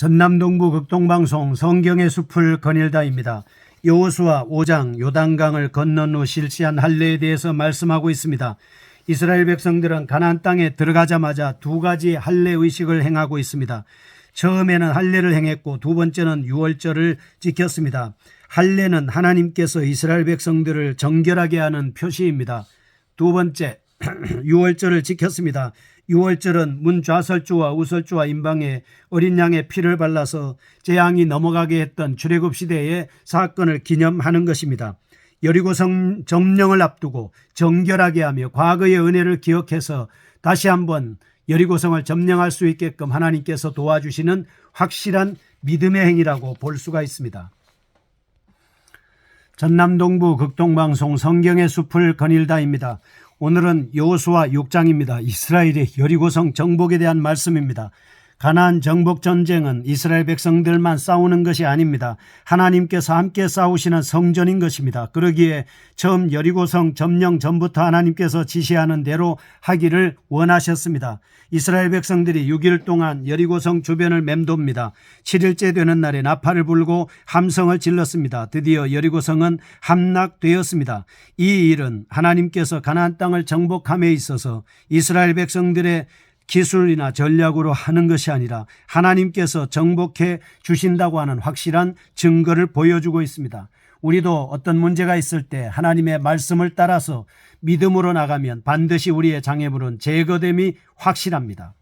전남동부 극동방송 성경의 숲을 거닐다입니다. 여호수아 5장 요단강을 건넌 후 실시한 할례에 대해서 말씀하고 있습니다. 이스라엘 백성들은 가나안 땅에 들어가자마자 두 가지 할례 의식을 행하고 있습니다. 처음에는 할례를 행했고 두 번째는 유월절을 지켰습니다. 할례는 하나님께서 이스라엘 백성들을 정결하게 하는 표시입니다. 두 번째 유월절을 지켰습니다. 유월절은 문 좌설주와 우설주와 임방에 어린 양의 피를 발라서 재앙이 넘어가게 했던 출애굽 시대의 사건을 기념하는 것입니다. 여리고 성 점령을 앞두고 정결하게 하며 과거의 은혜를 기억해서 다시 한번 여리고성을 점령할 수 있게끔 하나님께서 도와주시는 확실한 믿음의 행위라고 볼 수가 있습니다. 전남동부 극동방송 성경의 숲을 거닐다입니다. 오늘은 여호수아 6장입니다. 이스라엘의 여리고성 정복에 대한 말씀입니다. 가나안 정복 전쟁은 이스라엘 백성들만 싸우는 것이 아닙니다. 하나님께서 함께 싸우시는 성전인 것입니다. 그러기에 처음 여리고성 점령 전부터 하나님께서 지시하는 대로 하기를 원하셨습니다. 이스라엘 백성들이 6일 동안 여리고성 주변을 맴돕니다. 7일째 되는 날에 나팔을 불고 함성을 질렀습니다. 드디어 여리고성은 함락되었습니다. 이 일은 하나님께서 가나안 땅을 정복함에 있어서 이스라엘 백성들의 기술이나 전략으로 하는 것이 아니라 하나님께서 정복해 주신다고 하는 확실한 증거를 보여주고 있습니다. 우리도 어떤 문제가 있을 때 하나님의 말씀을 따라서 믿음으로 나가면 반드시 우리의 장애물은 제거됨이 확실합니다.